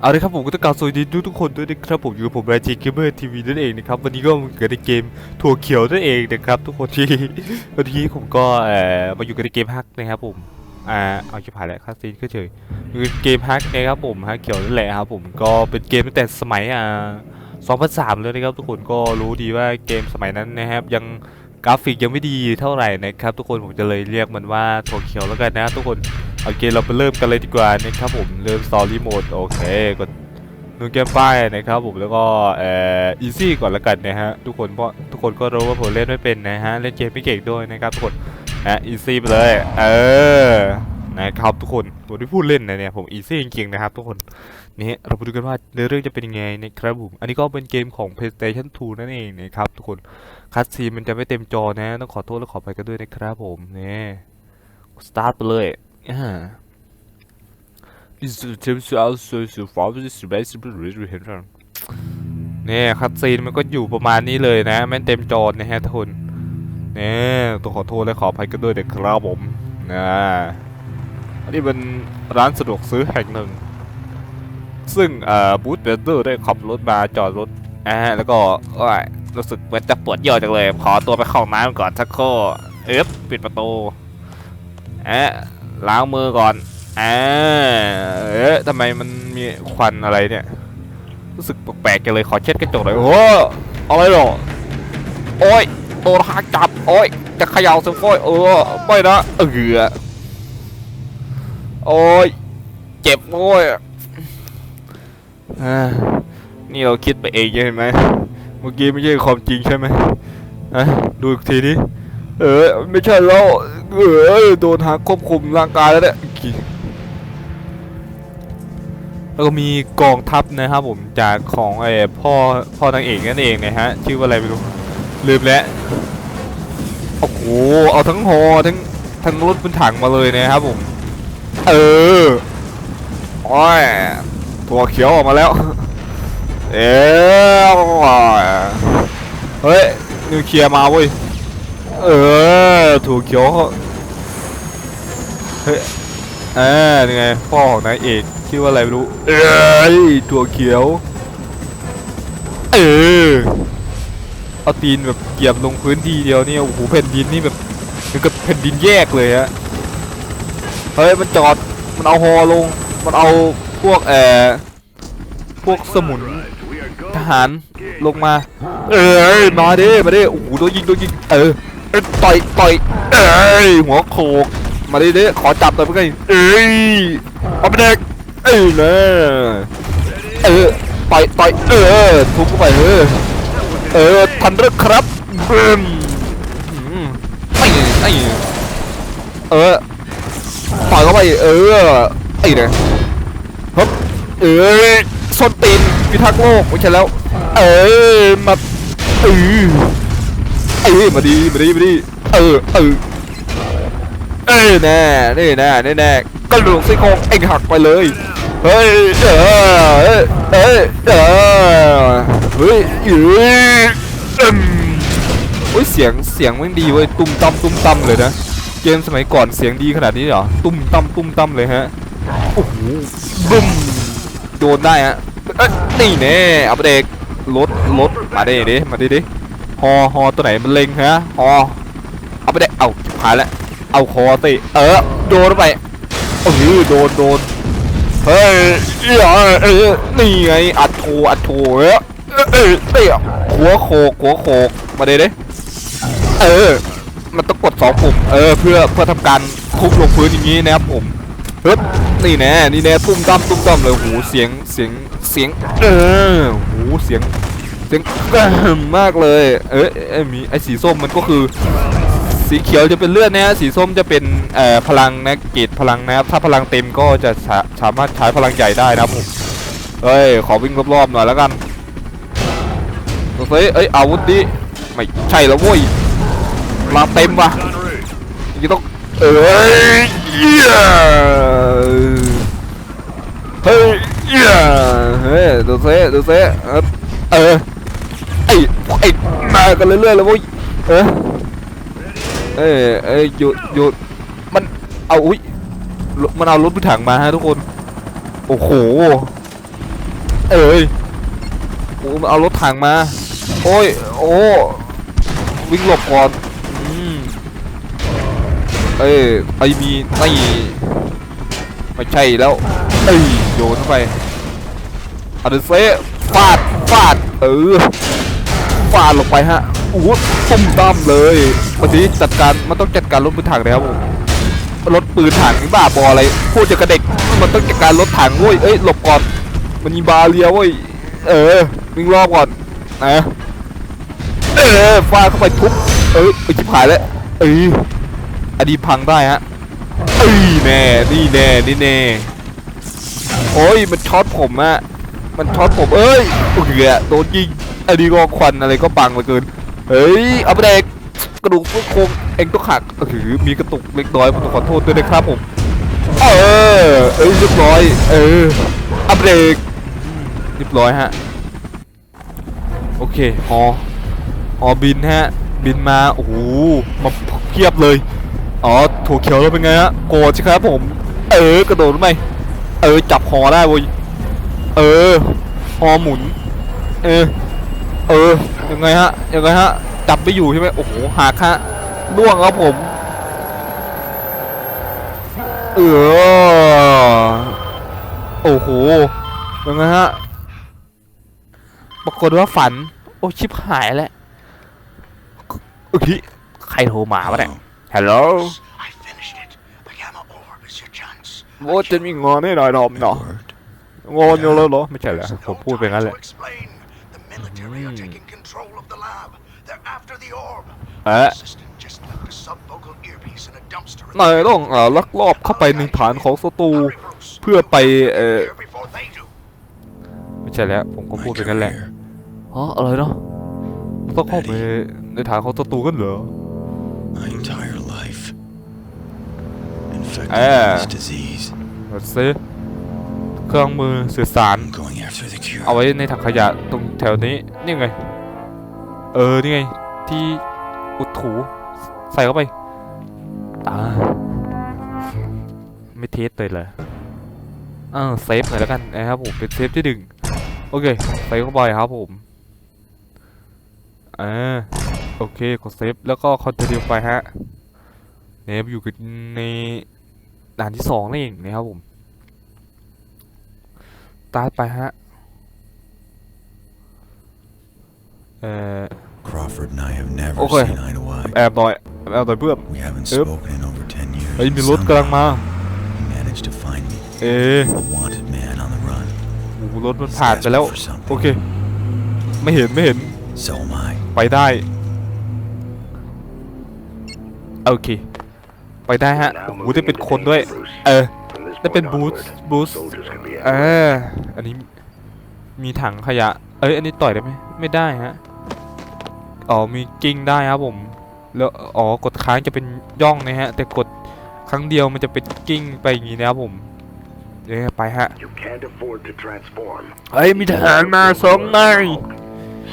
เอาลยครับผมก็ต้องกล่าวสวัสดีทุกทุกคนด้วยนะครับผมอยู่กับผมรายจีเกมเมอร์ทีวีนั่นเองนะครับวันนี้ก็มาเกิดในเกมถั่วเขียวนั่นเองนะครับทุกคนที่วันนี้ผมก็เอ่อมาอยู่กันในเกมฮักนะครับผมอ่าเอาชิบหายแล้วคาสซีนก็เฉยอยู่เกมฮักนะครับผมฮักเขียวนั่นแหละครับผมก็เป็นเกมตั้งแต่สมัยอ่า2003เลยนะครับทุกคนก็รู้ดีว่าเกมสมัยนั้นนะครับยังกราฟิกยังไม่ดีเท่าไหร่นะครับทุกคนผมจะเลยเรียกมันว่าถั่วเขียวแล้วกันนะทุกคน โอเคเราไปเริ่มกันเลยดีกว่านะครับผมเริ่มสตอรี่โหมดโอเคกดนูเกมป้ายนะครับผมแล้วก็เอ่ออีซี่ก่อนละกันนะฮะทุกคนเพราะทุกคนก็รู้ว่าผมเล่นไม่เป็นนะฮะเล่นเกมไม่เก่งด้วยนะครับทุกคนฮะอีซี่ไปเลยเออนะครับทุกคนผมที่พูดเล่นนะเนี่ยผมอีซี่จริงๆนะครับทุกคนนี่เราไปดูกันว่าเนื้อเรื่องจะเป็นยังไงนะครับผมอันนี้ก็เป็นเกมของ PlayStation 2 นั่นเองนะครับทุกคนคัสซีมันจะไม่เต็มจอนะต้องขอโทษและขอไปกันด้วยนะครับผมนี่สตาร์ทไปเลย อ่า This is t i m to also to far this base to read with him เนี่ยคัดซีนมันก็อยู่ประมาณนี้เลยนะแม่นเต็มจอนะฮะทุกคนเนี่ยต้องขอโทษและขออภัยกันด้วยเด็กครับผมนะอันนี้เป็นร้านสะดวกซื้อแห่งหนึ่ง ซึ่งเอ่อบูธเบเดอร์ได้ขับรถมาจอดรถอ่าแล้วก็โอ้ยรู้สึกเหมือนจะปวดเยี่ยวจังเลย ขอตัวไปเข้าน้ำก่อนสักครู่เอ๊บปิดประตูอ๊ะ ล้างมือก่อนอ่าเอ๊ะทำไมมันมีควันอะไรเนี่ย รู้สึกแปลกๆกันเลยขอเช็ดกระจกหน่อยโอ้อะไรหรอโอ้ยโดนหักจับโอ้ยจะเขย่าสฟอยเออไม่นะเออโอ้ยเจ็บโอ้ยนี่เราคิดไปเองใช่ไหมเมื่อกี้ไม่ใช่ความจริงใช่ไหมอะดูอีกทีนี้ เออไม่ใช่แล้วเออโดนหักควบคุมร่างกายแล้วเนี่ยแล้วก็มีกองทัพนะครับผมจากของไอ้พ่อพ่อนางเอกนั่นเองนะฮะชื่อว่าอะไรไม่รู้ลืมแล้วโอ้โหเอาทั้งฮอทั้งทั้งรถบนถังมาเลยนะครับผม เออโอ้ยตัวเขียวออกมาแล้ว เอ๊ะเฮ้ยนิวเคลียร์มาเว้ย เออถั่วเขียวเฮ้ยอ่านี่ไง พ่อของนายเอกชื่อว่าอะไรไม่รู้ เอ้ยถั่วเขียว เออ เอาตีนแบบเหยียบลงพื้นทีเดียวเนี่ยโอ้โหแผ่นดินนี่แบบมือนกับแผ่นดินแยกเลยฮะ เฮ้ย มันจอด มันเอาฮอลง มันเอาพวกเอ่พวกสมุนทหารลงมา เอ้ย มาดิ มาดิ โอ้โหโดนยิงโดนยิง เออ ต่อยต่อยเอ้ยหัวโขกมาดิดิขอจับหน่อยเพื่อนเอ้ยเอาไปเด็กเอ้ยนะเออต่อยต่อยเออทุบเข้าไปเออเออทันเรื่อครับบึ้มอืมไอ้ไอ้เออต่อยเข้าไปเออไอ้เนี่ยฮึบเอ้ยส้นตีนพิทักษ์โลกไม่ใช่แล้ว เอ้ยมาเออ เอ้ยมาดีมาดีมาดีเออเออเอ้ยแน่นี่แน่นี่แน่กระดูกซี่โครงเอ็งหักไปเลยเฮ้ยเออเอ้ยเอ้ยเออเฮ้ยเอ้ยอืมโอ้ยเสียงเสียงมันดีเว้ยตุ้มตั้มตุ้มตั้มเลยนะเกมสมัยก่อนเสียงดีขนาดนี้เหรอตุ้มตั้มตุ้มตั้มเลยฮะโอ้โหบึ้มโดนได้ฮะเอ้ยนี่แน่เอาไปเด็กรถรถมาดิดิมาดิดิ ฮอฮอตัวไหนมันเล็งฮะฮอเอาไปเด็กเอาผ่านแล้วเอาคอติเออโดนไปโอ้โหโดนโดนเฮ้ยเออ้ยนี่ไงอัดโถอัดโถเอ้ยเอ้ยเอ้ยหัวโขกหัวโขกมาเด้เด้เออ มันต้องกดสองปุ่มเออเพื่อเพื่อทำการคุกลงพื้นอย่างนี้นะครับผมเฮ้ยนี่แน่นี่แน่ตุ้มตั้มตุ้มตั้มเลยหูเสียงเสียงเสียงเออหูเสียง เสียงกระหึ่มมากเลย เอ้ยเอ้มีไอ้สีส้มมันก็คือ สีเขียวจะเป็นเลือดนะฮะสีส้มจะเป็นเอ่อพลังนะเกรดพลังนะครับถ้าพลังเต็มก็จะสาสามารถใช้พลังใหญ่ได้นะครับผมเฮ้ยขอวิ่งรอบๆหน่อยแล้วกันเฮ้ยเอ้ยอาวุธนี้ไม่ใช่แล้วเว้ยมาเต็มว่ะยังต้องเอ้ยเฮ้ยเฮ้ยเหี้ยเฮ้ยดูเซ่ดูเซ่เออ ไอ้มากันเรื่อยๆเลยเว้ยเออเอ้ยเอ้ยหยุดหยุดมันเอาอุ้ยมันเอารถพิถังมาฮะทุกคน โอ้โห เอ้ยโอ้มันเอารถถังมา โอ้ย โอ้ วิ่งหลบก่อนอืมเอ้ยไอมีไม่ไม่ใช่แล้วเอ้ยโยนเข้าไปอันเดอร์เซ่ฟาดฟาดเออ ฟาดลงไปฮะโอ้โหต้มตั้มเลยวันนี้จัดการมันต้องจัดการรถปืนถังแล้วรถปืนถังบ้าบออะไรพูดจะกระเด็กมันต้องจัดการรถถังเว้ยเอ้ยหลบก่อนมันมีบาเรียเว้ยเออวิ่งรอบก่อนนะเออฟาดเข้าไปทุบเอ้ยไอ้ชิบหายแล้วเอ้ยอันนี้พังได้ฮะเอ้ยแน่นี่แน่นี่แน่โอ้ยมันช็อตผมอะมันช็อตผมเอ้ยโอ้ยโดนยิง อันนี้ก็ควันอะไรก็ปังเหลือเกิน เฮ้ยเอาไปเด็กกระดูกซี่โครงเองต้องหักก็คือมีกระตุกเล็กน้อยผมต้องขอโทษด้วยนะครับผม เออ เอ้ยเรียบร้อย เออ อัปเดตเรียบร้อยฮะ โอเคฮอฮอบินฮะ บินมา โอ้โห มาเพียบเลย อ๋อถั่วเขียวแล้วเป็นไงฮะ โกรธใช่ครับผม เออ กระโดดลงไปเออ จับฮอได้เว้ย เออ ฮอหมุน เออ เออ ยังไงฮะ ยังไงฮะ จับไม่อยู่ใช่ไหมโอ้โหหักฮะล่วงครับผม เออ โอ้โห ยังไงฮะ ปรากฏว่าฝัน โอ้ชิบหายแล้วเอ้ยใครโทรมาวะเนี่ย ฮัลโหล I finished it. The gamma orb is your chance. โอ้จะมีงอนให้หน่อยนอม My เนาะ word. งอนอยู่แล้วเหรอ ไม่ใช่เหรอ There's ผม no พูดไปงั้น time แหละ to explain. The military are taking control of the lab. They're after the orb. เอ๊ะ Assistant just left a subvocal earpiece in a dumpster. in นาย the ต้องเอ่อลักลอบเข้าไปในฐานของศัตรู Hurry, Bruce. เพื่อไปเอ่อ Here before they do. ไม่ใช่แล้ว ผมก็ My พูดไปงั้นแหละ career, อ๋ออะไรเนาะต้องเข้าไปในฐานของศัตรูกันเหรอ my entire life. Infected Ah. with this disease. เอาซิ เครื่องมือสื่อสาร I'm going after the cure. เอาไว้ในถังขยะตรงแถวนี้ นี่ไง เออ นี่ไง ที่อุดถูใส่เข้าไปอ่าไม่เทสเลยเหรออ่าเซฟหน่อยแล้วกันนะครับผมเป็นเซฟที่หนึ่งโอเคใส่เข้าไปครับผมอ่าโอเคกดเซฟแล้วก็คอนเทนต์ไปฮะเนี่ยอยู่กันในด่านที่สองนั่นเองนะครับผม ตาร์ทไปฮะ เอ่อ Crawford and I have never Okay. seen eye to eye. แอบหน่อยแอบหน่อยเพื่อน We haven't Yep. spoken in over 10 years. เฮ้ย and มีรถกำลังมา somehow He managed to find me. เอ๊ะ A wanted man on the run. โอ้โหรถมันผ่านไปแล้ว โอเค ไม่เห็นไม่เห็น So am I. ไปได้ โอเค ไปได้ฮะโอ้โหได้เป็นคนด้วย เออ ได้เป็นบูสบูสเอออันนี้มีถังขยะ เอ้ย อันนี้ต่อยได้ไหมไม่ได้ฮะ อ๋อ มีกิ้งได้ครับผม แล้ว อ๋อ กดค้างจะเป็นย่องนะฮะ แต่กดครั้งเดียวมันจะเป็นกิ้งไปอย่างนี้นะครับผมเดี๋ยวไปฮะ You can't afford to transform. เฮ้ย มีทหารมาสองนาย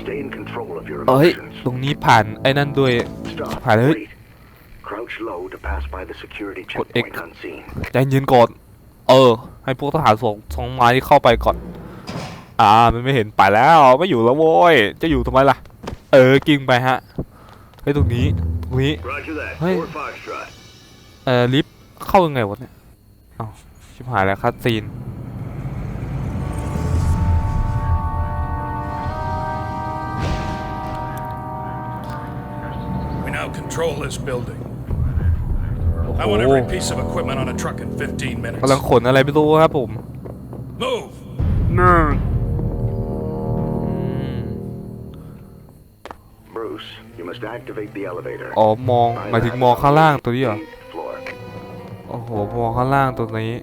Stay in control of your เอ้ย emotions. ตรงนี้ผ่านไอ้นั่นด้วย Stop. Phải đấy. Wait. Crouch low to pass by the security Cột checkpoint X. unseen. ใจเย็นก่อน เออ ให้พวกทหารสองสองไม้เข้าไปก่อน อ่า มันไม่เห็นไปแล้วไม่อยู่แล้วโว้ย จะอยู่ทำไมล่ะ เออกิ้งไปฮะเฮ้ยตรงนี้ตรงนี้ Roger that. Hey. Four Foxtrot. เออลิฟเข้ายังไงวะเนี่ยเอ้าชิบหายแล้วคัดซีน We now control this building. ห want every piece of equipment on a truck in 15 minutes. กำลังขนอะไรไม่รู้ครับผม Move! อืม Bruce, you must activate the elevator. อ๋อมองหมายถึงมองข้างล่างตัวนี้เหรอ Eighth floor. โอ้โหมองข้างล่างตัวนี้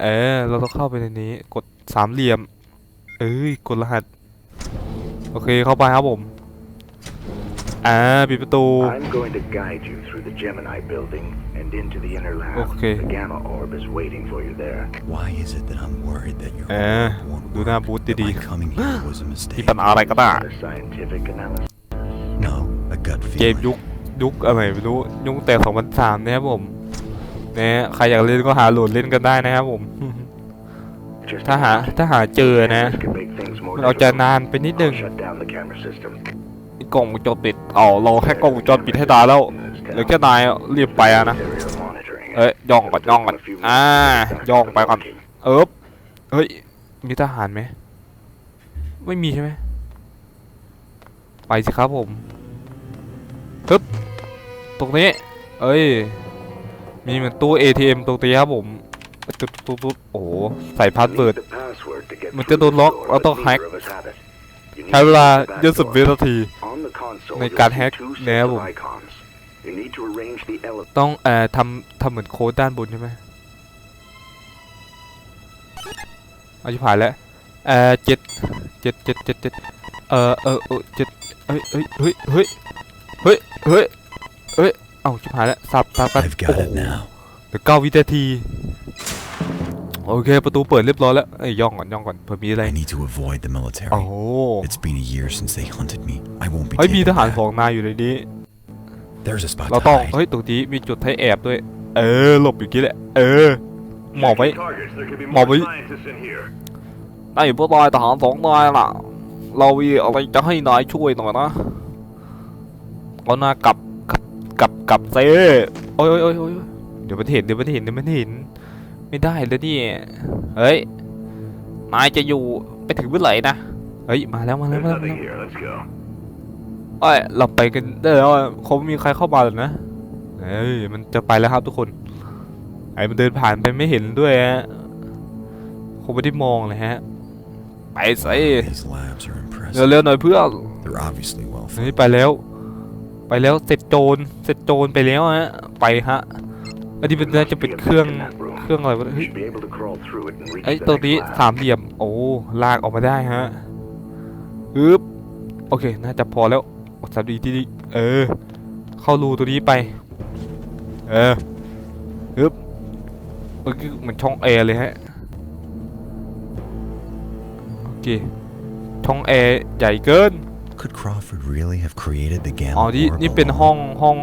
เออเราต้องเข้าไปในนี้ กดสามเหลี่ยม เอ้ย กดรหัส โอเคเข้าไปครับผม อ่าปิดประตู I'm going to guide you through the Gemini building and into the inner lab. Okay. The gamma orb is waiting for you there. Why is it that I'm worried that your Eh, orb won't ดูหน้า work? บูธ That ดี my coming here was a ๆมี mistake? ปัญหาอะไรก็ได้ The scientific analysis. No, a gut เกม feeling. ยุคยุคอะไรไม่รู้ยุคแต่2003นะครับผมเนี่ยใครอยากเล่นก็หาโหลดเล่นกันได้นะครับผม Just ถ้าหาถ้าหาเจอนะ This could make things more มันเอาจะ difficult. นานไปนิดนึง I'll shut down the camera system. กล้องวงจรปิดอ๋อรอแค่กล้องวงจรปิดให้ตายแล้วเหลือแค่นายรีบไปอะนะเอ้ยย่องก่อนย่องก่อนอ่าย่องไปก่อนเอิบเฮ้ยมีทหารไหมไม่มีใช่ไหมไปสิครับผมปึ๊บตรงนี้เอ้ยมีเหมือนตู้ ATM ตรงนี้ครับผมตุ๊ดตุ๊ดตุ๊ดโอ้โหใส่พาสเวิร์ดมันจะโดนล็อก the door แล้วต้องแฮก ใช้เวลา to use the ยี่สิบ back วิ door. นาที On the console, ใน you'll การ see แฮ็ก two sets นะครับ of ผม icons. You need to arrange the ele- ต้องเอ่อทำทำเหมือนโค้ดด้านบนใช่ไหมเอาชิบหายแล้วเอ่อเจ็ดเจ็ดเจ็ดเจ็ดเจ็ดเอ่อเออเออเจ็ดเฮ้ยเฮ้ยเฮ้ยเฮ้ยเฮ้ยเฮ้ยเฮ้ยเอ้าชิบหายแล้วสับสับกัน I've โอ้ got โห it now. เหลือเก้าวินาที โอเค ประตูเปิดเรียบร้อยแล้วเอ้ยย่องก่อนย่องก่อนเผื่อมีอะไร I need to avoid the military. โอ้โห It's been a year since they hunted me. I won't be เฮ้ยมี taken ทหาร back. สองนายอยู่ในนี้ There's a spot เรา to ต้อง hide. เฮ้ยตรงนี้มีจุดให้แอบด้วย เออหลบอยู่กี้แหละ เออหมอบไว้ Targets. There could be Mò bí- scientists in here. ไอ้พวกนายทหารสองนายล่ะ เรามีอะไรจะให้นายช่วยหน่อยนะเอาหน้ากลับกลับกลับกลับเซ่โอ้ยโอ้ยโอ้ยโอ้ยเดี๋ยวมันเห็นเดี๋ยวมันเห็นเดี๋ยวมันเห็น ไม่ได้แล้วนี่เฮ้ยนายจะอยู่ไปถึงเมื่อไหร่นะเฮ้ยมาแล้วมาแล้วมาแล้วเอ้ยเราไปกันได้แล้วคงไม่มีใครเข้ามาหรอกนะเอ้ยมันจะไปแล้วครับทุกคนไอ้มันเดินผ่านไปไม่เห็นด้วยฮะคงไม่ได้มองเลยฮะไปสิเร็วๆหน่อยเพื่อนนี่ไปแล้ว ไปแล้วเสร็จโจรเสร็จโจรไปแล้วฮะไปฮะอันนี้เป็นน่าจะเป็นเครื่อง เครื่องอะไรวะ You เฮ้ย should be able to crawl through it and reach ไอ้ the ตัว next นี้ lab. สามเหลี่ยม โอ้ลากออกมาได้ฮะฮึบโอเค น่าจะพอแล้วกดสามดีที่นี่เออ เข้ารูตัวนี้ไป เออฮึบเมื่อกี้เหมือนช่องแอร์เลยฮะ โอเค ช่องแอร์ใหญ่เกิน Could Crawford really have created the อ๋อ gamma นี่ orb นี่เป็น alone? ห้องห้อง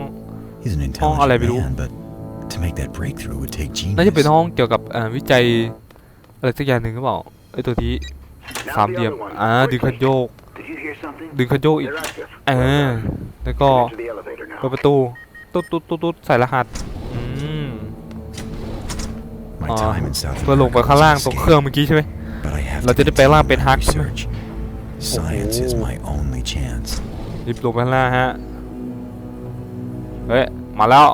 He's an ห้องอะไร intelligent ไม่รู้ man, but to make that breakthrough would take น่าจะเป็น genius. ห้องเกี่ยวกับเอ่อวิจัยอะไรสักอย่างหนึ่งหรือเปล่าไอ้ตัวนี้ Now สาม the เหลี่ยม other one. อ่าดึงคัน Quickly. โยก Did you hear something? ดึงคันโยกอีก They're active. เออแล้วก็ Get into the elevator now. เปิดประตูตุ๊ดตุ๊ดตุ๊ดตุ๊ดใส่รหัสอืม My Uh, time in South เพื่อลงไป America ข้าง was ล่าง an ตรง escape, เครื่องเมื่อกี้ใช่ไหม but I have เรา to จะได้แปลงร่างเป็น continue ฮัก my ใช่ไหม research. Science is my only chance. รีบลงไปข้างล่างฮะ เฮ้ย มาแล้ว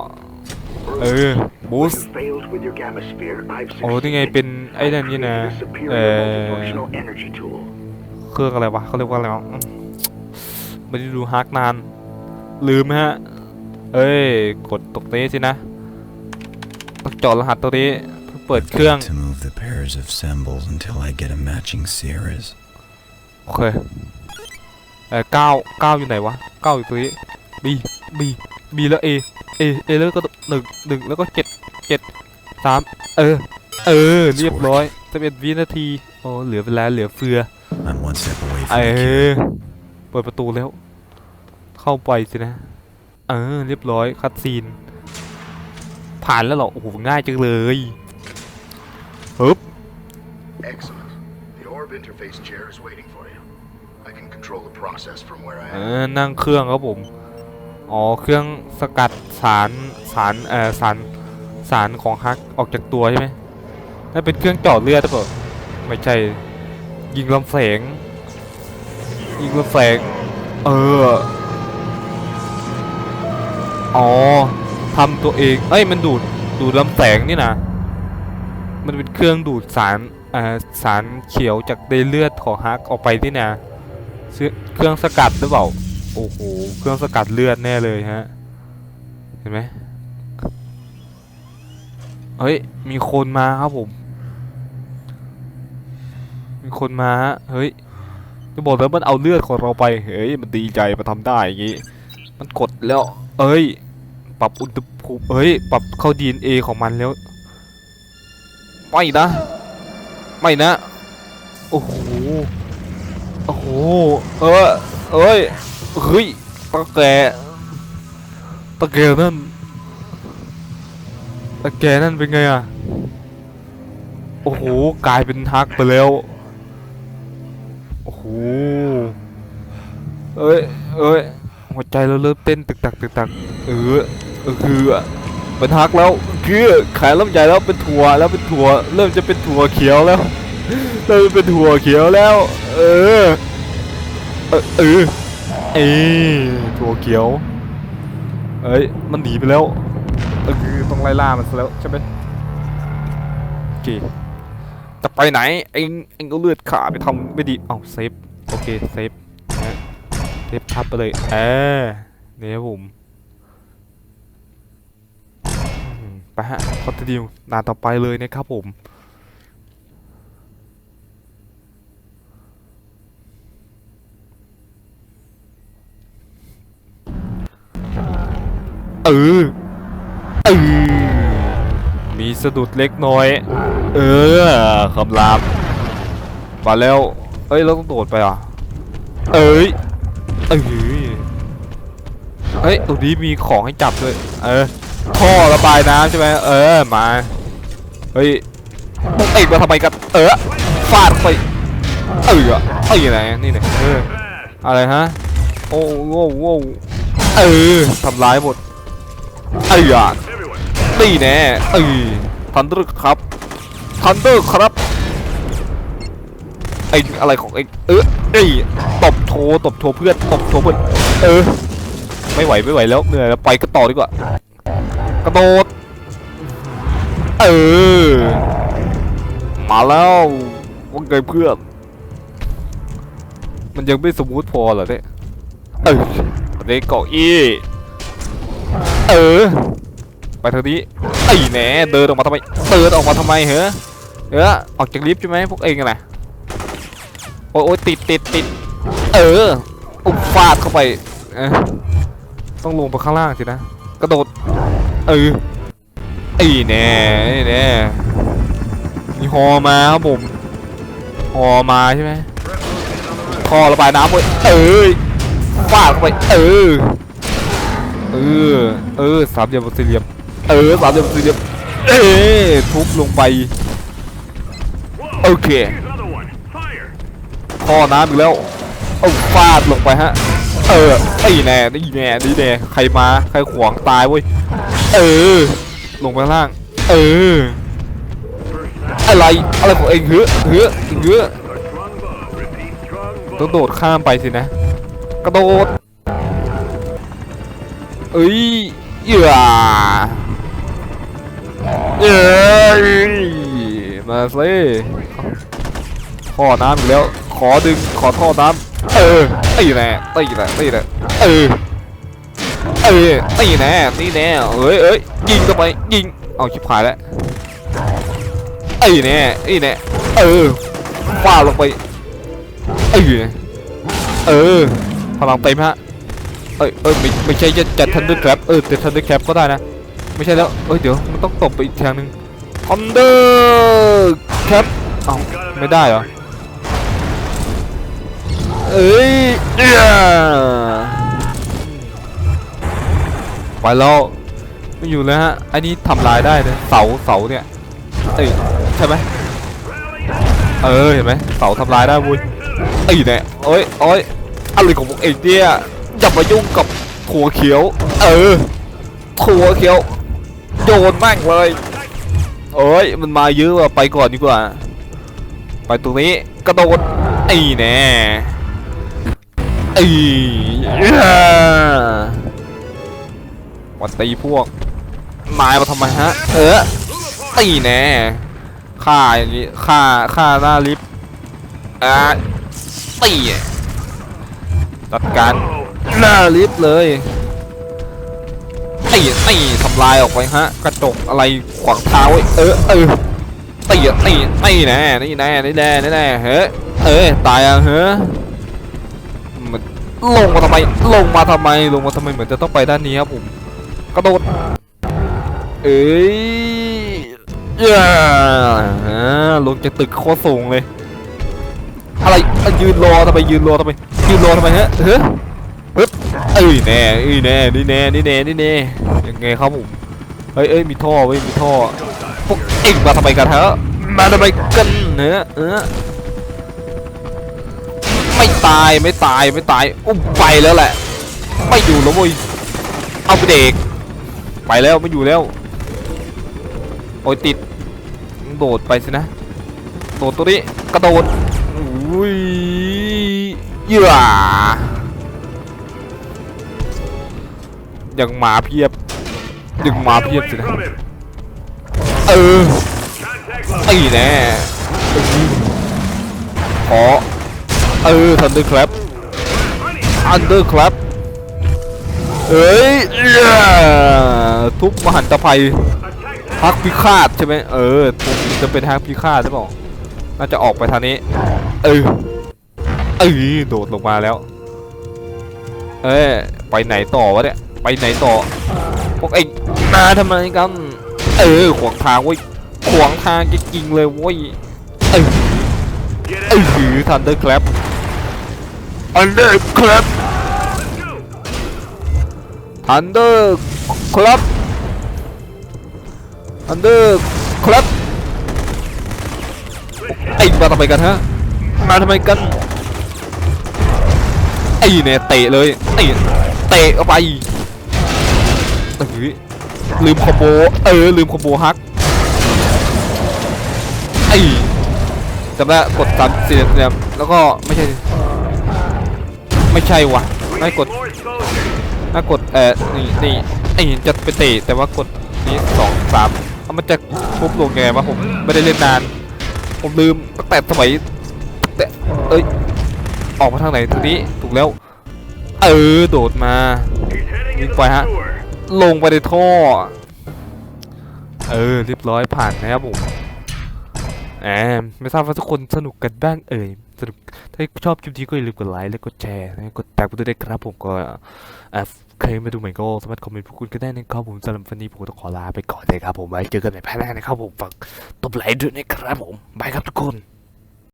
เออบูส You failed with your gamma sphere. I've โอ้นี่ไงเป็นไอ้นั่นนี่นะ created a superior เอ่อ multifunctional energy tool. เครื่องอะไรวะเขาเรียกว่าอะไรวะอืมไม่ได้ดูฮาร์กนาน ลืมฮะ เอ้ย กดตรงนี้สินะต้องเจอดรหัสตัวนี้เพื่อเปิดเครื่อง To move the pairs of symbols until I get a matching series. โอเคเออเก้าเก้าอยู่ไหนวะเก้าอยู่ตรงนี้บีบีบีแล้วเอ เอเอแล้วก็หนึ่งหนึ่งแล้วก็เจ็ดเจ็ดสามเออ เออ เรียบร้อยจะเป็นวินาทีโอ้เหลือเวลาเหลือเฟือ I'm one step away เอ from the cure. อเปิดประตูแล้ว เข้าไปสินะ เออ เรียบร้อยคัดซีน ผ่านแล้วเหรอ โอ้โห ง่ายจังเลยฮึบ Excellent. The orb interface chair is waiting for you. I can control the process from where I เอ am. อนั่งเครื่องครับผม อ๋อ เครื่องสกัด สารสารเอ่อสารสารของฮักออกจากตัวใช่ไหมนั่นเป็นเครื่องเจาะเลือดหรือเปล่าไม่ใช่ ยิงลำแสง ยิงลำแสง เออ อ๋อทำตัวเอง เอ้ย มันดูด ดูดลำแสงนี่นะ มันเป็นเครื่องดูดสารเอ่อสารเขียวจากในเลือดของฮักออกไปนี่นะซื้อเครื่องสกัดหรือเปล่า โอ้โห เครื่องสกัดเลือดแน่เลยฮะ เห็นไหมเฮ้ย มีคนมาครับผม มีคนมาฮะเฮ้ย จะบอกแล้วมันเอาเลือดของเราไป เฮ้ย มันดีใจมาทำได้อย่างงี้ มันกดแล้ว เอ้ย ปรับอุณหภูมิเฮ้ย ปรับเข้า DNA ของมันแล้ว ไม่นะ ไม่นะ โอ้โห โอ้โห เออเอ้ย เฮ้ยตะแก ตะแกนั่นตะแกนั่นเป็นไงอะ โอ้โห กลายเป็นฮักไปแล้ว โอ้โห เอ้ย เอ้ย หัวใจเราเริ่มเต้นตึกตักตึกตัก เออเออคือเป็นฮักแล้ว คือขายเริ่มใหญ่แล้วเป็นถั่วแล้วเป็นถั่ว เริ่มจะเป็นถั่วเขียวแล้ว เริ่มเป็นถั่วเขียวแล้ว เออ เออ เอ้ยถั่วเขียว เอ้ย มันหนีไปแล้วเออคือต้องไล่ล่ามันซะแล้วใช่ไหมโอเคจะไปไหนเอ็งเอ็งก็เลือดขาไปทำไม่ดีเอ้าเซฟโอเคเซฟเซฟทับไปเลยเออเนี่ยผมไปฮะคอนติเนียด่านต่อไปเลยนะครับผม เออเออมีสะดุดเล็กน้อย เออคำรามมาแล้ว เอ้ยเราต้องโดดไปอะ เอ้ยเอ้ยเฮ้ยตรงนี้มีของให้จับด้วย เออท่อระบายน้ำใช่ไหมเออมาเฮ้ยพวกเอกมาทำไมกันเออฟาดไปเออเอ้ยไหนนี่เนี่ยเอออะไรฮะโอ้โว้โว้เออทำร้ายหมด เอ้ยนี่แน่เอ้ยทันเดอร์ครับทันเดอร์ครับไออะไรของไอเออเอ้ยตบโชตบโชเพื่อนตบโชเพื่อนเออ ไม่ไหวไม่ไหวแล้วเหนื่อยแล้วไปกันต่อดีกว่ากระโดดเออมาแล้วว่าไงเพื่อนมันยังไม่สมูทพอเหรอเนี่ยเอออันนี้เกาะอี้ เออ ไปทางนี้ไอ้แหนเดินออกมาทำไมเดินออกมาทำไมเหรอเออออกจากลิฟต์ใช่ไหมพวกเองอะนะโอ้ยโอ้ติดติดติดเอออุบฟาดเข้าไปต้องลงไปข้างล่างสินะ กระโดด เออไอ้แหน่ไอ้แหน่มีฮอมาครับผมฮอมาใช่ไหมคอระบายน้ำเว้ยเออฟาดเข้าไป เออ เออ เออสามเหลี่ยมสี่เหลี่ยม เออสามเหลี่ยมสี่เหลี่ยม เออทุบลงไป โอเคท่อน้ำอีกแล้วเอาฟาดลงไปฮะ เออไอ้แน่นี่แน่นี่แน่ใครมา ใครขวางตายเว้ย เออ ลงไปข้างล่าง เออ อะไร อะไรของเองเฮ้อเฮ้อเฮ้อต้องโดดข้ามไปสินะ กระโดด เอ้ยเหยื่อเอ้ยมาสิท่อน้ำอีกแล้ว ขอดึงขอท่อน้ำเออตีแน่ตีแน่ตีแน่เออเออตีแน่ตีแน่เอ้ยเอ้ยยิงเข้าไปยิงเอาชิบหายแล้วไอ้แน่ไอ้แน่เออฟาดลงไปเออเออพลังเต็มฮะ เอ้ยเอ้ยไม่ไม่ใช่จะจัดทันดอร์แคปเออแต่ทันดอร์แคปก็ได้นะ ไม่ใช่แล้วเอ้ยเดี๋ยวมันต้องตบไปอีกทางนึงทันเดอร์แคปเอาไม่ได้เหรอเอ้ยเอี้ยไปแล้วไม่อยู่แล้วฮะอันนี้ทำลายได้เลยเสาเสาเนี่ยเอ้ยใช่ไหมเออเห็นไหมเสาทำลายได้บุญไอ้เนี่ยโอ้ยโอ้ยอะไรของพวกเองเนี่ย อย่ามายุ่งกับถั่วเขียว เออถั่วเขียว โยนแม่งเลยเอ้ยมันมาเยอะว่ะไปก่อนดีกว่า ไปตรงนี้กระโดดไอ้แน่ไอ้วันตีพวกนายมาทำไมฮะ เออไอ้แน่ฆ่าอย่างนี้ฆ่าฆ่าหน้าลิฟต์อะตีจัดการ หน้าลิฟต์เลยไอ้ไอ้ทำลายออกไปฮะ กระจกอะไรขวางทางไว้เออเออตีอะตีตีแน่นี่แน่นี่แน่นี่แน่เฮ้เอ้ตายอะเฮ้มันลงมาทำไมลงมาทำไมลงมาทำไมเหมือนจะต้องไปด้านนี้ครับผมกระโดดเอ้ยย่าอ่าลงจากตึกโคตรสูงเลย อะไรยืนรอทำไมยืนรอทำไมยืนรอทำไมฮะเฮ้ ปึ๊บเอ้ยแน่เอ้ยแน่นี่แน่นี่แน่นี่แน่ยังไงครับผมเฮ้ยเอ้ยมีท่อเว้ยมีท่อพวกเอ็งมาทำไมกันฮะมาทำไมกันเนื้อเออไม่ตายไม่ตายไม่ตายอุ้มไปแล้วแหละ ไม่อยู่แล้วเว้ยเอาไปเด็ก ไปแล้วไม่อยู่แล้วโอ้ยติดโดดไปสินะโดดตัวนี้กระโดดอุ้ยเยื่อ ยังหมาเพียบยังหมาเพียบสินะเออไอ้แน่ขอเออทันเดอร์ครับอันเดอร์ครับเอ้ยทุบมหันตภัยฮักพิฆาตใช่ไหมเออจะเป็นฮักพิฆาตหรือเปล่าน่าจะออกไปทางนี้ เออเออโดดลงมาแล้ว เอ้ยไปไหนต่อวะเนี่ย ไปไหนต่อพวกเองมาทำไมกันเออขวางทางเว้ยขวางทางจริงๆเลยเว้ยเออเออหือทันเดอร์แคลปทันเดอร์แคลปทันเดอร์แคลปทันเดอร์แคลปไอ้มาทำไมกันฮะมาทำไมกันไอ้เนี่ยเตะเลยไอ้เตะเข้าไปเอ้ย ลืมคอมโบเออลืมคอมโบฮักไอจำได้กดสามสี่เหลี่ยมแล้วก็ไม่ใช่ ไม่ใช่วะไม่กดน่ากดเออนี่นี่ไอ้จะไปเตะแต่ว่ากดนี้สองสามแล้วมันจะทุบลงไงวะผมไม่ได้เล่นนาน ผมลืมตั้งแต่สมัยตั้งแต่เอ้ยออกมาทางไหนทางนี้ถูกแล้ว เออโดดมายิงไปฮะ ลงไปในท่อ เออเรียบร้อยผ่านนะครับผมแหมไม่ทราบว่าทุกคนสนุกกันบ้างเอ่ยสนุกถ้าชอบคลิปนี้ก็อย่าลืมกดไลค์และกดแชร์และกดแท็กไปด้วยนะครับผมก็เอ่อใครมาดูใหม่ก็สามารถคอมเมนต์พูดคุยกันได้นะครับผมสำหรับวันนี้ผมต้องขอลาไปก่อนเลยครับผมไว้เจอกันใหม่ภายหน้านะครับผมฝากตบไลค์ด้วยนะครับผมบายครับทุกคน